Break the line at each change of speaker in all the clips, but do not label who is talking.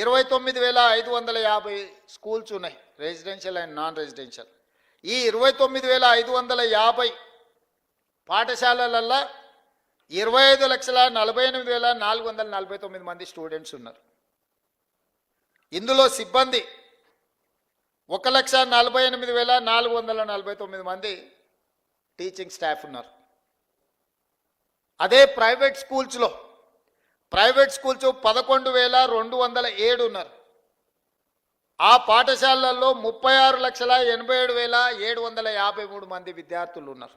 ఇరవై తొమ్మిది వేల ఐదు వందల యాభై స్కూల్స్ ఉన్నాయి రెసిడెన్షియల్ అండ్ నాన్ రెసిడెన్షియల్ ఈ ఇరవై తొమ్మిది వేల ఐదు వందల యాభై పాఠశాలలల్లో ఇరవై ఐదు లక్షల నలభై ఎనిమిది వేల నాలుగు వందల నలభై తొమ్మిది మంది స్టూడెంట్స్ ఉన్నారు. ఇందులో సిబ్బంది ఒక లక్ష నలభై ఎనిమిది వేల నాలుగు వందల నలభై తొమ్మిది మంది టీచింగ్ స్టాఫ్ ఉన్నారు. అదే ప్రైవేట్ స్కూల్స్లో ప్రైవేట్ స్కూల్స్ పదకొండు వేల రెండు వందల ఏడు ఉన్నారు. ఆ పాఠశాలల్లో ముప్పై ఆరు లక్షల ఎనభై ఏడు వేల ఏడు వందల యాభై మూడు మంది విద్యార్థులు ఉన్నారు.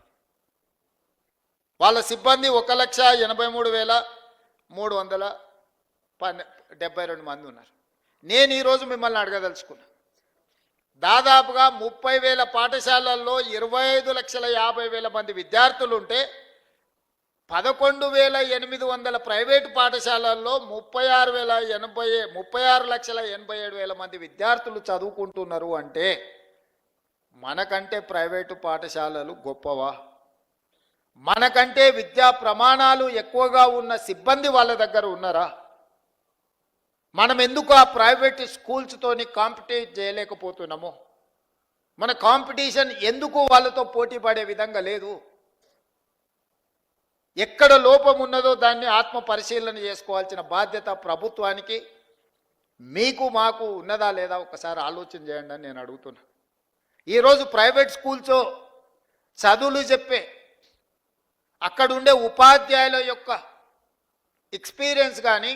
వాళ్ళ సిబ్బంది ఒక లక్ష ఎనభై మూడు వేల మూడు వందల పన్నె డెబ్బై రెండు మంది ఉన్నారు. నేను ఈరోజు మిమ్మల్ని అడగదలుచుకున్నా. దాదాపుగా ముప్పై వేల పాఠశాలల్లో ఇరవై ఐదు లక్షల యాభై వేల మంది విద్యార్థులు ఉంటే పదకొండు వేల ఎనిమిది వందల ప్రైవేటు పాఠశాలల్లో ముప్పై ఆరు వేల ఎనభై ముప్పై ఆరు లక్షల ఎనభై ఏడు వేల మంది విద్యార్థులు చదువుకుంటున్నారు అంటే మనకంటే ప్రైవేటు పాఠశాలలు గొప్పవా? మనకంటే విద్యా ప్రమాణాలు ఎక్కువగా ఉన్న సిబ్బంది వాళ్ళ దగ్గర ఉన్నారా? మనం ఎందుకు ఆ ప్రైవేట్ స్కూల్స్తోని కాంపిటేట్ చేయలేకపోతున్నాము? మన కాంపిటీషన్ ఎందుకు వాళ్ళతో పోటీ పడే విధంగా లేదు? ఎక్కడ లోపం ఉన్నదో దాన్ని ఆత్మ పరిశీలన చేసుకోవాల్సిన బాధ్యత ప్రభుత్వానికి మీకు మాకు ఉన్నదా లేదా ఒకసారి ఆలోచన చేయండి అని నేను అడుగుతున్నా. ఈరోజు ప్రైవేట్ స్కూల్స్లో చదువులు చెప్పే అక్కడ ఉండే ఉపాధ్యాయుల యొక్క ఎక్స్పీరియన్స్ కానీ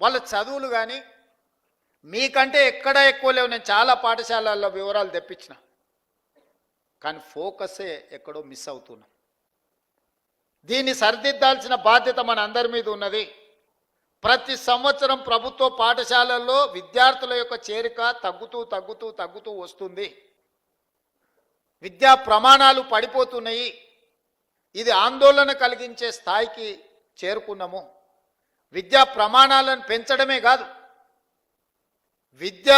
వాళ్ళ చదువులు కానీ మీకంటే ఎక్కడ ఎక్కువ లేవు. నేను చాలా పాఠశాలల్లో వివరాలు తెప్పించిన. కానీ ఫోకసే ఎక్కడో మిస్ అవుతున్నాం. దీన్ని సరిదిద్దాల్సిన బాధ్యత మన అందరి మీద ఉన్నది. ప్రతి సంవత్సరం ప్రభుత్వ పాఠశాలల్లో విద్యార్థుల యొక్క చేరిక తగ్గుతూ తగ్గుతూ తగ్గుతూ వస్తుంది. విద్యా ప్రమాణాలు పడిపోతున్నాయి. ఇది ఆందోళన కలిగించే స్థాయికి చేరుకున్నాము. విద్యా ప్రమాణాలను పెంచడమే కాదు విద్య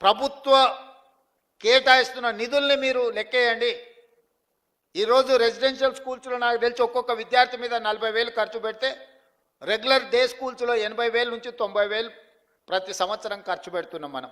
ప్రభుత్వ కేటాయిస్తున్న నిధుల్ని మీరు లెక్కేయండి. ఈరోజు రెసిడెన్షియల్ స్కూల్స్లో నాకు తెలిసి ఒక్కొక్క విద్యార్థి మీద నలభై వేలు ఖర్చు పెడితే రెగ్యులర్ డే స్కూల్స్లో ఎనభై వేల నుంచి తొంభై వేలు ప్రతి సంవత్సరం ఖర్చు పెడుతున్నాం మనం.